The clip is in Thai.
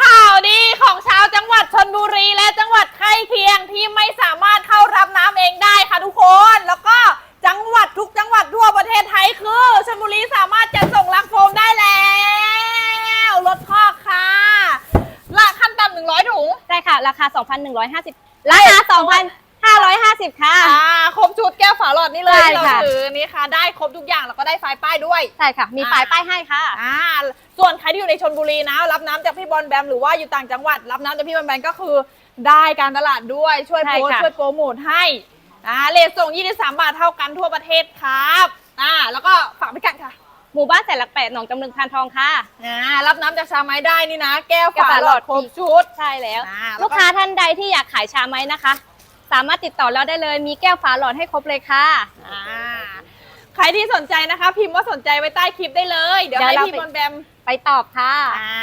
ข่าวดีของชาวจังหวัดชนบุรีและจังหวัดใกล้เคียงที่ไม่สามารถเข้ารับน้ำเองได้ค่ะทุกคน แล้วก็จังหวัดทุกจังหวัดทั่วประเทศไทยคือชลบุรีสามารถจัดส่งลักโฟมได้แล้วรถคอค่ะละขั้นต่ำหนึ่งร้อยถุง ใช่ค่ะ ราคา 2,150 ราคา 2,550 ค่ะ อ่า ดนี่เลยใช่ที่เราค่ะ ถือนี่ค่ะ ได้ครบทุกอย่างแล้วก็ได้ไฟป้ายด้วย ใช่ค่ะ มีอ่า ปลายป้ายให้ค่ะ อ่าส่วนใครที่อยู่ในชนบุรีนะ รับน้ำจากพี่บอลแบมหรือว่าอยู่ต่างจังหวัด รับน้ำจากพี่บอลแบมก็คือได้การตลาดด้วยช่วยใช่โพสต์ค่ะช่วยโปรโมทให้อ่าเลทส่ง 23 บาทเท่ากันทั่วประเทศครับอ่าแล้วก็ฝากพิกัดค่ะหมู่บ้านแสนหลักแปดหนองจำลึงพานทองค่ะ อ่ารับน้ำจากชาไม้ได้นี่นะ แก้วแก้วฝาฝาหหลลออดด ครบชุด ใช่แล้ว อ่าแล้วก็ ลูกค้าท่านใดที่อยากขายชาไหมนะคะ สามารถติดต่อเราได้เลย มีแก้วฝาหลอดให้ครบเลยค่ะอ่าใครที่สนใจนะคะ พิมพ์ว่าสนใจไว้ใต้คลิปได้เลย เดี๋ยวเดี๋ยวให้เรา พี่บอลแบมไปตอบค่ะ อ่า